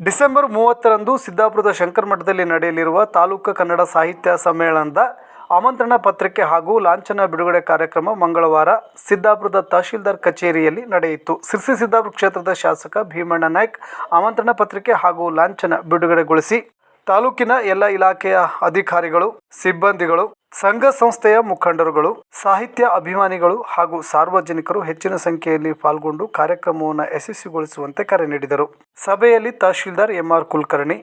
December ಮೂವತ್ತರಂದು ಸಿದ್ದಾಪುರದ ಶಂಕರ ಮಠದಲ್ಲಿ ನಡೆಯಲಿರುವ ತಾಲೂಕು ಕನ್ನಡ ಸಾಹಿತ್ಯ ಸಮ್ಮೇಳನದ ಆಮಂತ್ರಣ ಪತ್ರಿಕೆ ಹಾಗೂ ಲಾಂಛನ ಬಿಡುಗಡೆ ಕಾರ್ಯಕ್ರಮ ಮಂಗಳವಾರ ಸಿದ್ದಾಪುರದ ತಹಶೀಲ್ದಾರ್ ಕಚೇರಿಯಲ್ಲಿ ನಡೆಯಿತು. ಸಿರ್ಸಿ ಸಿದ್ದಾಪುರ ಕ್ಷೇತ್ರದ ಶಾಸಕ ಭೀಮಣ್ಣ ನಾಯ್ಕ್ ಆಮಂತ್ರಣ ಪತ್ರಿಕೆ ಹಾಗೂ ಲಾಂಛನ ಬಿಡುಗಡೆಗೊಳಿಸಿ ತಾಲೂಕಿನ ಎಲ್ಲ ಇಲಾಖೆಯ ಅಧಿಕಾರಿಗಳು, ಸಿಬ್ಬಂದಿಗಳು ಸಂಘ ಸಂಸ್ಥೆಯ ಮುಖಂಡರುಗಳು, ಸಾಹಿತ್ಯ ಅಭಿಮಾನಿಗಳು ಹಾಗೂ ಸಾರ್ವಜನಿಕರು ಹೆಚ್ಚಿನ ಸಂಖ್ಯೆಯಲ್ಲಿ ಪಾಲ್ಗೊಂಡು ಕಾರ್ಯಕ್ರಮವನ್ನು ಯಶಸ್ವಿಗೊಳಿಸುವಂತೆ ಕರೆ ನೀಡಿದರು. ಸಭೆಯಲ್ಲಿ tahsildar M R Kulkarni,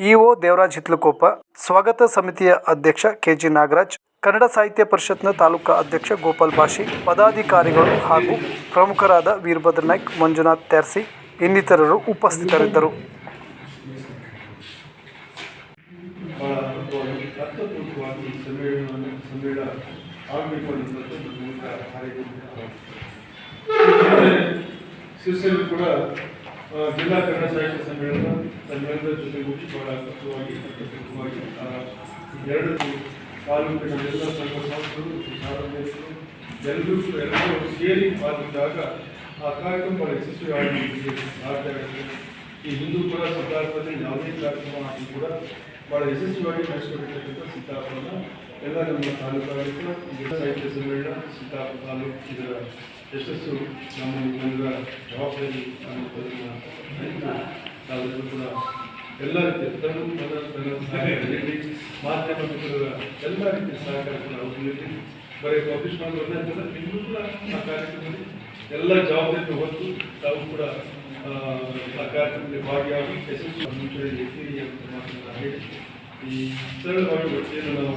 EO Devaraj ಹಿತ್ಲುಕೋಪ, ಸ್ವಾಗತ ಸಮಿತಿಯ ಅಧ್ಯಕ್ಷ ಕೆಜಿ ನಾಗರಾಜ್, ಕನ್ನಡ ಸಾಹಿತ್ಯ ಪರಿಷತ್ನ ತಾಲೂಕಾ ಅಧ್ಯಕ್ಷ ಗೋಪಾಲ್ ಭಾಷಿ, ಪದಾಧಿಕಾರಿಗಳು ಹಾಗೂ ಪ್ರಮುಖರಾದ ವೀರಭದ್ರ ನಾಯ್ಕ್, ಮಂಜುನಾಥ್ ತ್ಯಾರ್ಸಿ ಇನ್ನಿತರರು ಉಪಸ್ಥಿತರಿದ್ದರು ಬಹಳ ಈ ಸಮ್ಮೇಳನವನ್ನು ಸಮ್ಮೇಳನ ಆಗಬೇಕು ಅನ್ನೋದು ಒಂದು ಮೂಲಕ ಶಿರ್ಸಿಯಲ್ಲಿ ಕೂಡ ಜಿಲ್ಲಾ ಕನ್ನಡ ಸಾಹಿತ್ಯ ಸಮ್ಮೇಳನ ಸಮ್ಮೇಳನದ ಜೊತೆಗೂಡಿ ಬಹಳ ಅದ್ಭುತವಾಗಿ ಅರ್ಥಪೂರ್ವಕವಾಗಿ ಆ, ಎರಡು ತಾಲೂಕಿನ ಎಲ್ಲ ಸಂಘ ಸಂಸ್ಥೆಗಳು ಸಾರ್ವಜನಿಕರು ಎಲ್ಲರೂ ಎಲ್ಲರೂ ಸೇರಿ ಪಾಲ್ಗೊಂಡಾಗ ಆ ಕಾರ್ಯಕ್ರಮ ಯಶಸ್ವಿಯಾಗಿ ಆಗ್ತಾ ಈ ಹಿಂದೂ ಕೂಡ ಸಿದ್ಧಾರ್ಥದಲ್ಲಿ ಯಾವುದೇ ಕಾರ್ಯಕ್ರಮ ಆದರೂ ಕೂಡ ಬಹಳ ಯಶಸ್ವಿಯಾಗಿ ನಡೆಸಿಕೊಂಡಿರ್ತಕ್ಕಂಥ ಸಿದ್ದಾಪುರನ ಎಲ್ಲ ನಮ್ಮ ತಾಲೂಕಾಡಳಿತ ಜಿಲ್ಲಾ ಸಾಹಿತ್ಯ ಸಮ್ಮೇಳನ ಸಿದ್ದಾಪುರ ತಾಲೂಕು ಇದರ ಯಶಸ್ಸು ನಮ್ಮ ನಿಮ್ಮೆಲ್ಲರ ಜವಾಬ್ದಾರಿ ಅನ್ನೋದನ್ನು ಕೂಡ ಎಲ್ಲ ರೀತಿಯ ತನು ಮನ ತನ ಮಾಧ್ಯಮ ಮಿತ್ರರ ಎಲ್ಲ ರೀತಿಯ ಸಹಕಾರ ಕೂಡ ಅವ್ರು ಬರೀ ಪಬ್ಲಿಷ್ ಮಾಡೋದನ್ನ ನಿಮಗೂ ಕೂಡ ಆ ಕಾರ್ಯಕ್ರಮದಲ್ಲಿ ಎಲ್ಲ ಜವಾಬ್ದಾರಿ ಹೊತ್ತು ತಾವು ಕೂಡ ಆ, ಆ ಕಾರ್ಯಕ್ರಮದಲ್ಲಿ ಭಾಗಿಯಾಗಿ ಯಶಸ್ವಿ ಮುಂಚೂಣಿ ಎತ್ತಿ ಅಂತ ಮಾತನ್ನ ಹೇಳಿ ಈ ಸರಳವಾಗಿ ಒಟ್ಟೇನು ನಾವು